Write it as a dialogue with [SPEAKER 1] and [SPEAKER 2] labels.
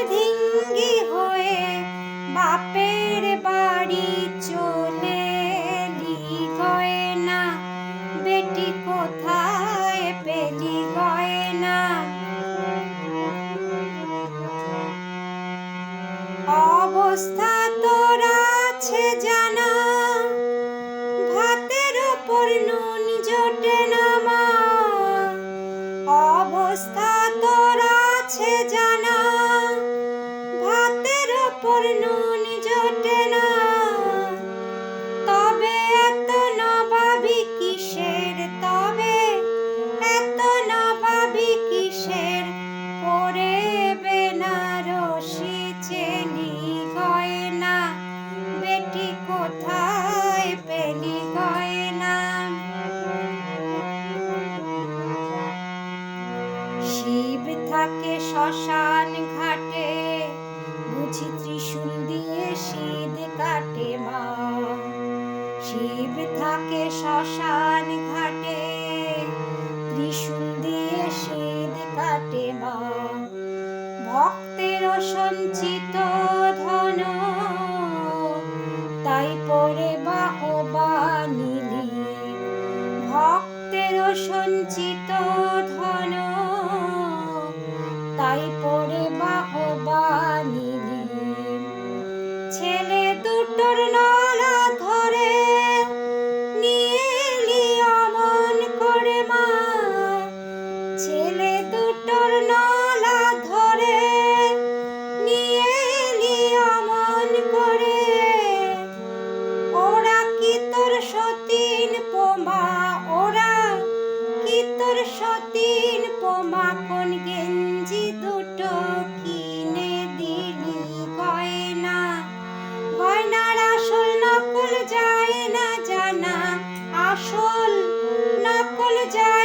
[SPEAKER 1] অর্ধিঙ্গি হয়ে বাপের বাড়ি চলে গয়না। বেটি কোথায় পেলি গয়না? অবস্থা থাকে শ্মশান ঘাটে, বুঝি ত্রিশূল দিয়ে শীত কাটে মা। শিব থাকে শ্মশান ঘাটে, ত্রিশূল দিয়ে শীত কাটে মা। ভক্তের সঞ্চিত গেঞ্জি দুটো কিনে দিলি গয়না। গয়নার আসল নকল যায় না জানা আসল নকল যায়